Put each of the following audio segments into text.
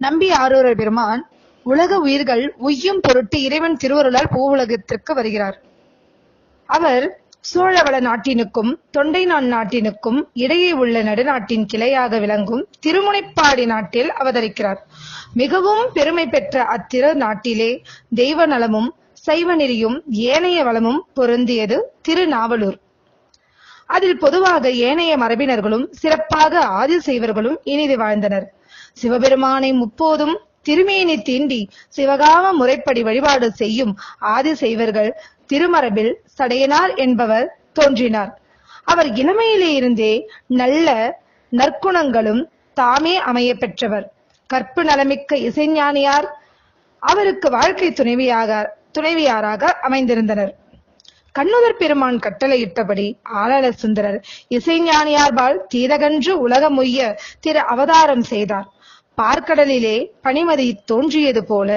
நம்பி ஆரூரர் பெருமான் உலக உயிர்கள் உய்யும் பொருட்டு இறைவன் திருவருளால் பூவுலகத்திற்கு வருகிறார். அவர் சோழவள நாட்டினுக்கும் தொண்டை நான் நாட்டினுக்கும் இடையே உள்ள நடுநாட்டின் கிளையாக விளங்கும் திருமுனைப்பாடி நாட்டில் அவதரிக்கிறார். மிகவும் பெருமை பெற்ற அத்திரு நாட்டிலே தெய்வ நலமும் சைவ நெறியும் ஏனைய வளமும் பொருந்தியது திருநாவலூர். அதில் பொதுவாக ஏனைய மரபினர்களும் சிறப்பாக ஆதி செய்வர்களும் இனிது வாழ்ந்தனர். சிவபெருமானை முப்போதும் திருமேனி தீண்டி சிவகாம முறைப்படி வழிபாடு செய்யும் ஆதி செய்வர்கள் திருமரபில் சடையனார் என்பவர் தோன்றினார். அவர் இளமையிலே இருந்தே நல்ல நற்குணங்களும் தாமே அமைய பெற்றவர். கற்பு நலமிக்க இசைஞானியார் அவருக்கு வாழ்க்கை துணைவியாக துணைவியாராக அமைந்திருந்தனர். கண்ணுதர் பெருமான் கட்டளையிட்டபடி ஆளல சுந்தரர் இசைஞானியார்பால் தீரகன்று உலகமுய்ய திரு அவதாரம் செய்தார். பார்க்கடலிலே பனிமதி தோன்றியது போல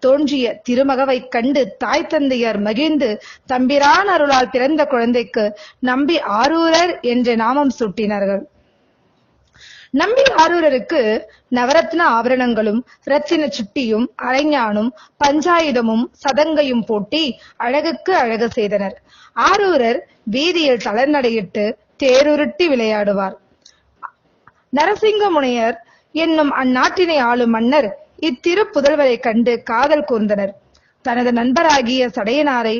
தோன்றிய திருமகவைக் கண்டு தாய் தந்தையர் மகிழ்ந்து தம்பிரான் அருளால் பிறந்த குழந்தைக்கு நம்பி ஆரூரர் என்ற நாமம் சூட்டினார்கள். நம்பி ஆரூரருக்கு நவரத்ன ஆபரணங்களும் ரத்தின சுட்டியும் அரைஞானும் பஞ்சாயுதமும் சதங்கையும் போட்டி அழகுக்கு அழகு செய்தனர். ஆரூரர் வீதியில் தளர்நடையிட்டு தேருருட்டி விளையாடுவார். நரசிங்க முனையர் என்னும் அந்நாட்டினை ஆளும் மன்னர் இத்திருப்புதல்வரை கண்டு காதல் கூர்ந்தனர். தனது நண்பராகிய சடையனாரை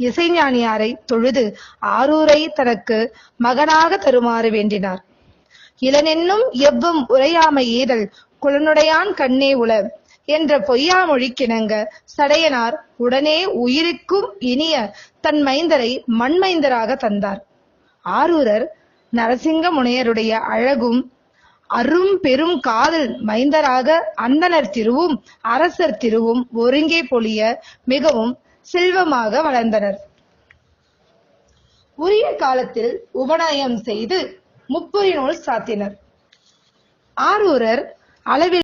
இசைஞானியாரை தொழுது ஆரூரை தனக்கு மகனாக தருமாறு வேண்டினார். இளனென்னும் எவ்வும் உரையாமை ஏதல் குலனுடையான் கண்ணே உள என்ற பொய்யாமொழிக்கிணங்க சடையனார் உடனே உயிருக்கும் இனிய தன் மைந்தரை மண்மைந்தராக தந்தார். ஆரூரர் நரசிங்க முனையருடைய அழகும் அரும் பெரும் காதல் மைந்தராக அந்தனர் திருவும் அரசர் திருவும் ஒருங்கே பொழிய மிகவும் செல்வமாக வளர்ந்தனர். உரிய காலத்தில் உபநயம் செய்து முப்புரி நூல் சாத்தினர். ஆரூரர் அளவில்